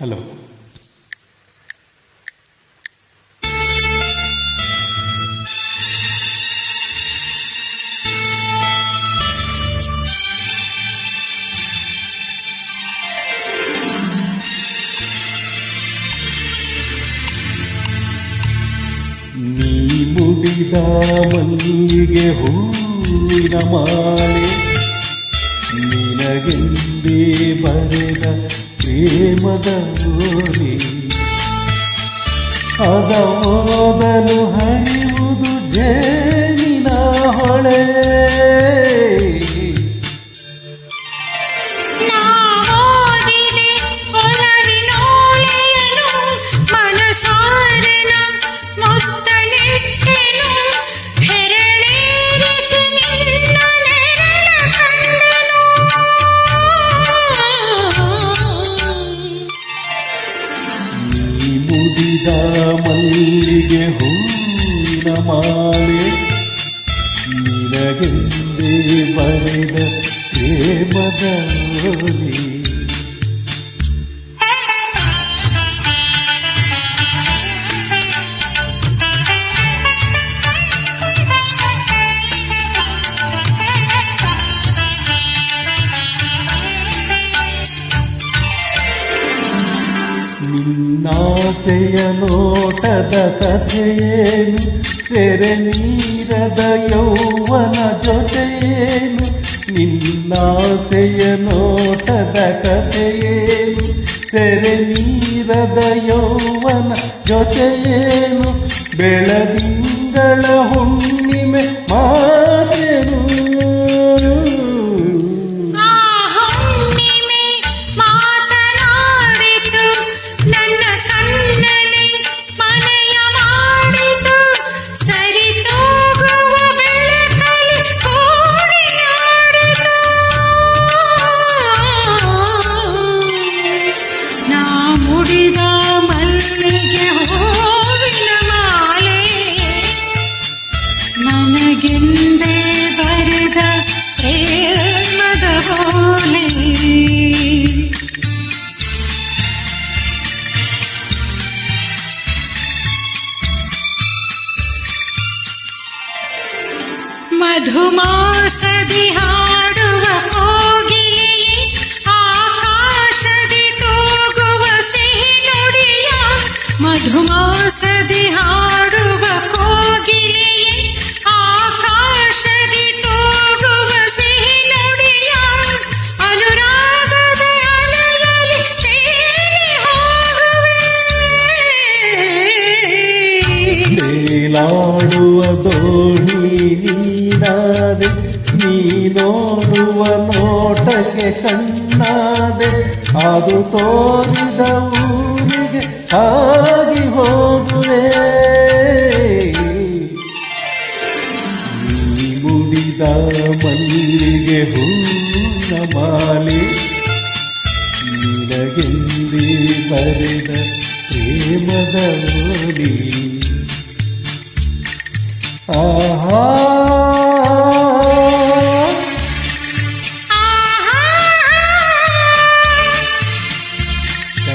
Hello ನೀ ಮುಡಿದ ಮಲ್ಲಿಗೆ ಹೂವಿನ ಮಾಲೆ ನಿನಗೆಂದೇ ಬರೆದ ಪ್ರೇಮದ ಓಲೆ ಅದ ಓದಲು ಹರಿಯುವುದು ಜೇನಿನ ಹೊಳೆ. ಹೂವಿನ ಮಾಲೆ ನಿನಗೆಂದೇ ಬರೆದ ಪ್ರೇಮದ ಓಲೆ ನಿನ್ನಾಸೆಯ ನೋಟದ ಕಥೆಯೇನು ತೆರೆ ನೀರದ ಯೌವನ ಜೊತೆಯೇನು? ನಿನ್ನಾಸೆಯ ನೋಟದ ಕಥೆಯೇನು? ತೆರೆ ನೀರದ ಯೌವನ ಜೊತೆಯೇನು? ಬೆಳದಿಂಗಳ ಹುಣ್ಣಿಮೆ ಮಾತೆನು मधुमासदिहाडुव मधुमासदिहाडिलि आकाशदि तूगुव सिहि नुडिया मधुमासदिहा ನೀ ನೋಡುವ ನೋಟಕ್ಕೆ ಕಣ್ಣಾದೆ, ಅದು ತೋರಿದ ಊರಿಗೆ ಆಗಿ ಹೋಗುವೆ. ನೀ ಮುಡಿದ ಮಲ್ಲಿಗೆ ಹೂನ ಮಾಲೆ, ನಿನಗೆಂದಿ ಬರೆದ ಪ್ರೇಮದ ಓಲಿ ಆಹಾ